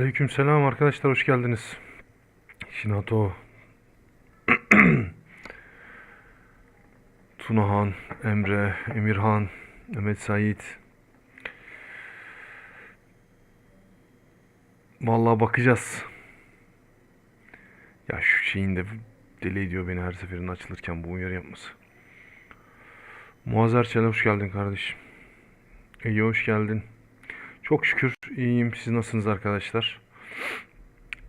Aleykümselam arkadaşlar hoş geldiniz. Şinato. Tunahan, Emre, Emirhan, Mehmet Sait. Vallahi bakacağız. Ya şu şeyin de deli ediyor beni her seferinde açılırken bu uyarı yapması. Muazzer Çelen hoş geldin kardeşim. İyi hoş geldin. Çok şükür iyiyim. Siz nasılsınız arkadaşlar?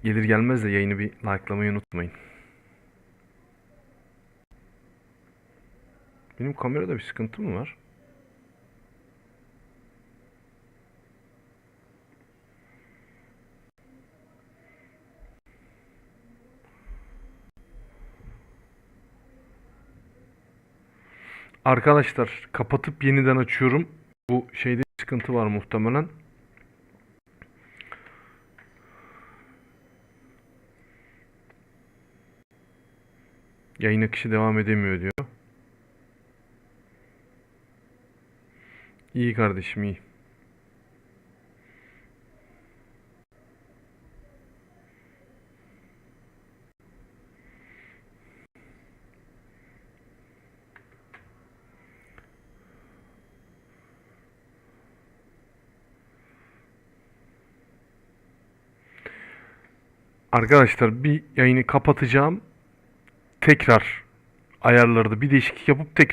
Gelir gelmez de yayını bir likelamayı unutmayın. Benim kamerada bir sıkıntı mı var? Arkadaşlar kapatıp yeniden açıyorum. Bu şeyde sıkıntı var muhtemelen. Yayın akışı devam edemiyor diyor. İyi kardeşim iyi. Arkadaşlar bir yayını kapatacağım. Tekrar ayarlarda bir değişiklik yapıp tekrar